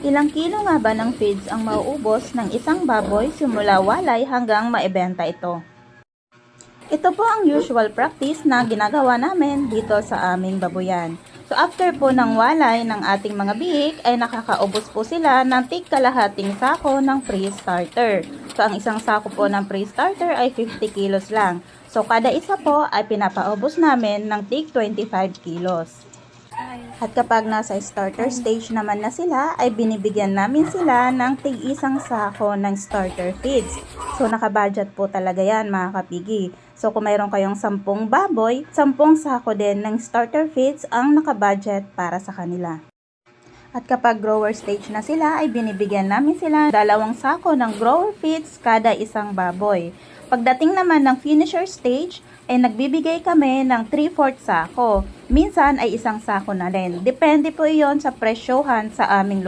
Ilang kilo nga ba ng feeds ang mauubos ng isang baboy simula walay hanggang maibenta ito? Ito po ang usual practice na ginagawa namin dito sa aming baboyan. So after po ng walay ng ating mga bihik ay nakakaubos po sila ng tig kalahating sako ng pre-starter. So ang isang sako po ng pre-starter ay 50 kilos lang. So kada isa po ay pinapaubos namin ng tig 25 kilos. At kapag nasa starter stage naman na sila, ay binibigyan namin sila ng tig-isang sako ng starter feeds. So, nakabudget po talaga yan mga kapigi. So, kung mayroon kayong sampung baboy, sampung sako din ng starter feeds ang nakabudget para sa kanila. At kapag grower stage na sila, ay binibigyan namin sila dalawang sako ng grower feeds kada isang baboy. Pagdating naman ng finisher stage, ay nagbibigay kami ng 3-4 sako. Minsan ay isang sako na rin. Depende po iyon sa presyohan sa aming